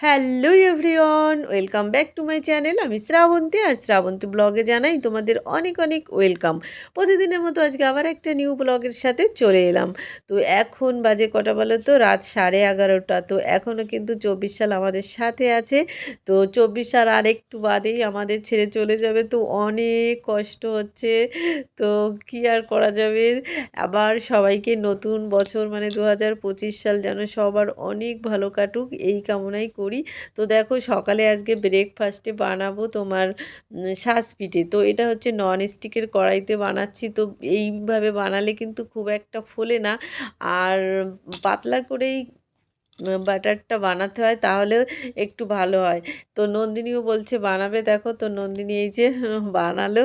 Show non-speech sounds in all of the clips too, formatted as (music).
Hello everyone, welcome back to my channel. আমি শ্রাবন্তী আর শ্রাবন্তী ব্লগে জানাই তোমাদের অনেক অনেক ওয়েলকাম। প্রতিদিনের মতো আজকে আবার একটা নিউ ব্লগের সাথে চলে এলাম। তো এখন বাজে কটা বলো তো? রাত সাড়ে এগারোটা। তো এখনও কিন্তু চব্বিশ সাল আমাদের সাথে আছে। তো চব্বিশ সাল আর একটু বাদেই আমাদের ছেড়ে চলে যাবে। তো অনেক কষ্ট হচ্ছে। তো কী আর করা যাবে? আবার সবাইকে নতুন বছর মানে দু হাজার পঁচিশ সাল যেন সবার অনেক ভালো কাটুক, এই কামনাই করি। করি। তো দেখো সকালে আজকে ব্রেকফাস্টে বানাবো তোমার শ্বাস পিঠে তো এটা হচ্ছে নন স্টিকের কড়াইতে বানাচ্ছি। তো এইভাবে বানালে কিন্তু খুব একটা ফোলে না। আর পাতলা করেই বাটারটা বানাতে হয় তাহলে একটু ভালো হয়। তো নন্দিনীও বলছে, বানাবে দেখো। তো নন্দিনী এই যে (laughs) বানালো।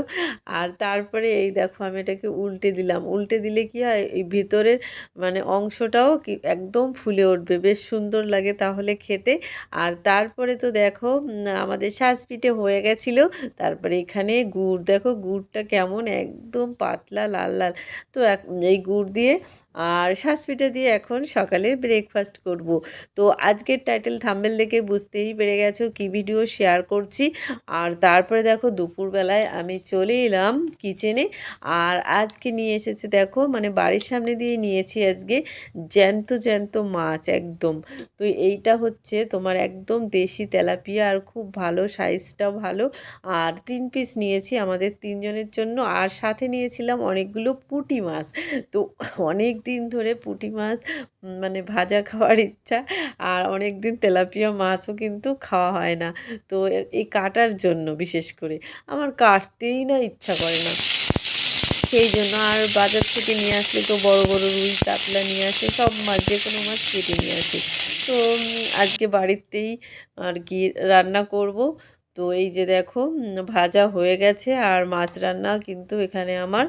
আর তারপরে এই দেখো আমি এটাকে উল্টে দিলাম। উল্টে দিলে কি হয়, এই ভিতরের মানে অংশটাও কি একদম ফুলে উঠবে। বেশ সুন্দর লাগে তাহলে খেতে। আর তারপরে তো দেখো আমাদের শ্বাস পিঠে হয়ে গেছিল। তারপরে এখানে গুড়। দেখো গুড়টা কেমন একদম পাতলা, লাল লাল। তো এই গুড় দিয়ে আর শ্বাস পিঠে দিয়ে এখন সকালের ব্রেকফাস্ট করব। তো আজকের টাইটেল থাম্বেল দেখে বুঝতেই পেরে গেছো কী ভিডিও শেয়ার করছি। আর তারপরে দেখো দুপুরবেলায় আমি চলে এলাম কিচেনে আর আজকে নিয়ে এসেছে দেখো মানে বাড়ির সামনে দিয়ে নিয়েছি আজকে জ্যান্ত জ্যান্ত মাছ একদম। তো এইটা হচ্ছে তোমার একদম দেশি তেলাপিয়া আর খুব ভালো সাইজটাও ভালো। আর তিন পিস নিয়েছি আমাদের তিনজনের জন্য। আর সাথে নিয়েছিলাম অনেকগুলো পুঁটি মাছ। তো অনেক দিন ধরে পুঁটি মাছ মানে ভাজা খাওয়ার ইচ্ছা। আর অনেক দিন তেলাপিয়া মাছও কিন্তু খাওয়া হয় না। তো এই কাটার জন্য বিশেষ করে। আমার কাটতেই না ইচ্ছা করে না। সেই জন্য আর বাজার থেকে নিয়ে আসলে তো বড় বড় রুই, কাতলা নিয়ে আসে, সব মাছ যে কোনো মাছ কেটে নিয়ে আসে। তো আজকে বাড়িতেই আর কি রান্না করব। তো এই যে দেখো ভাজা হয়ে গেছে আর মাছ রান্না কিন্তু এখানে আমার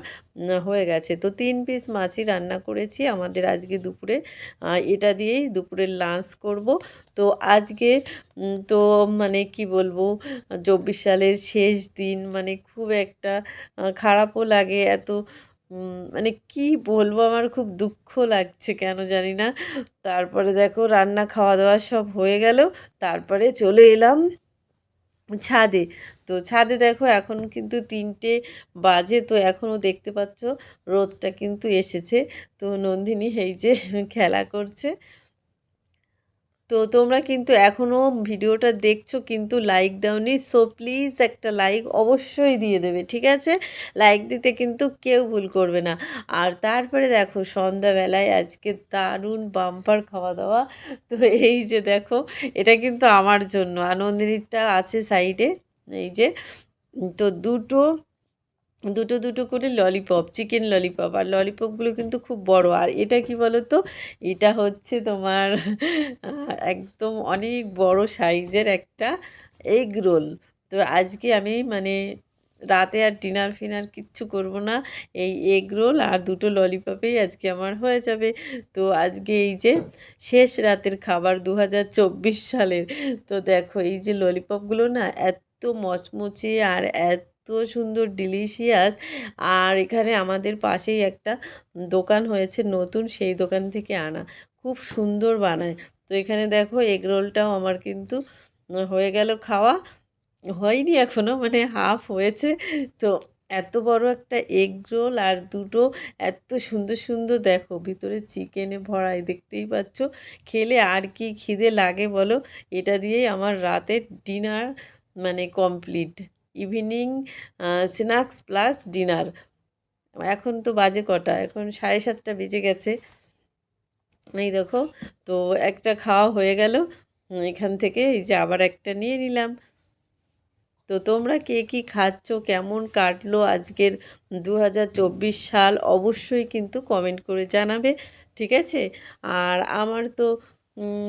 হয়ে গেছে। তো তিন পিস মাছই রান্না করেছি আমাদের আজকে দুপুরে। এটা দিয়েই দুপুরের লাঞ্চ করব। তো আজকে তো মানে কি বলব, চব্বিশ সালের শেষ দিন মানে খুব একটা খারাপও লাগে এত মানে কি বলব আমার খুব দুঃখ লাগছে কেন জানি না। তারপরে দেখো রান্না খাওয়া দাওয়া সব হয়ে গেল, তারপরে চলে এলাম। ছাদে। তো ছাদে দেখো এখন কিন্তু তিনটে বাজে, তো এখনও দেখতে পাচ্ছ রোদটা কিন্তু এসেছে। তো নন্দিনী এই যে খেলা করছে। তো তোমরা কিন্তু এখনও ভিডিওটা দেখছ কিন্তু লাইক দাওনি সো প্লিজ একটা লাইক অবশ্যই দিয়ে দেবে, ঠিক আছে? লাইক দিতে কিন্তু কেউ ভুল করবে না। আর তারপরে দেখো সন্ধ্যাবেলায় আজকে দারুণ বাম্পার খাওয়া দাওয়া তো এই যে দেখো, এটা কিন্তু আমার জন্য। আনন্দিনীরটা আছে সাইডে এই যে, তো দুটো দুটো দুটো করে ললিপপ চিকেন ললিপপ আর ললিপপগুলো কিন্তু খুব বড়। আর এটা কি বলো তো এটা হচ্ছে তোমার একদম অনেক বড় সাইজের একটা এগ রোল তো আজকে আমি মানে রাতে আর ডিনার ফিনার কিচ্ছু করব না। এই এগ রোল আর দুটো ললিপপেই আজকে আমার হয়ে যাবে। তো আজকে এই যে শেষ রাতের খাবার দু হাজার চব্বিশ সালের। তো দেখো এই যে ললিপপগুলো না এত মচমচে আর এত এত সুন্দর ডিলিশিয়াস আর এখানে আমাদের পাশেই একটা দোকান হয়েছে নতুন, সেই দোকান থেকে আনা। খুব সুন্দর বানায়। তো এখানে দেখো এগ রোলটাও আমার কিন্তু হয়ে গেল খাওয়া। হয়নি এখনও মানে হাফ হয়েছে। তো এত বড় একটা এগ রোল আর দুটো এত সুন্দর সুন্দর, দেখো ভিতরে চিকেনে ভরাই দেখতেই পাচ্ছ। খেলে আর কি খিদে লাগে বলো? এটা দিয়েই আমার রাতের ডিনার মানে complete evening snacks plus dinner এখন তো বাজে কটা, এখন সাড়ে সাতটা বেজে গেছে। এই দেখো, তো একটা খাওয়া হয়ে গেল। এখান থেকে এই যে আবার একটা নিয়ে নিলাম। তো তোমরা কে কী খাচ্ছ, কেমন কাটলো আজকের দু হাজার চব্বিশ সাল, অবশ্যই কিন্তু কমেন্ট করে জানাবে, ঠিক আছে? আর আমার তো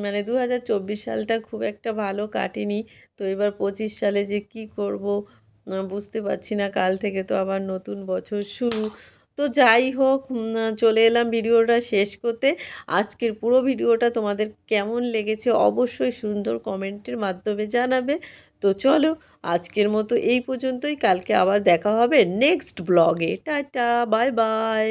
মানে দু হাজার চব্বিশ সালটা খুব একটা ভালো কাটেনি। তো এবার পঁচিশ সালে যে কি করব বুঝতে পারছি না। কাল থেকে তো আবার নতুন বছর শুরু। তো যাই হোক চলে এলাম ভিডিওটা শেষ করতে। আজকের পুরো ভিডিওটা তোমাদের কেমন লেগেছে অবশ্যই সুন্দর কমেন্টের মাধ্যমে জানাবে। তো চলো, আজকের মতো এই পর্যন্তই। কালকে আবার দেখা হবে নেক্সট ব্লগে। Tata, bye bye.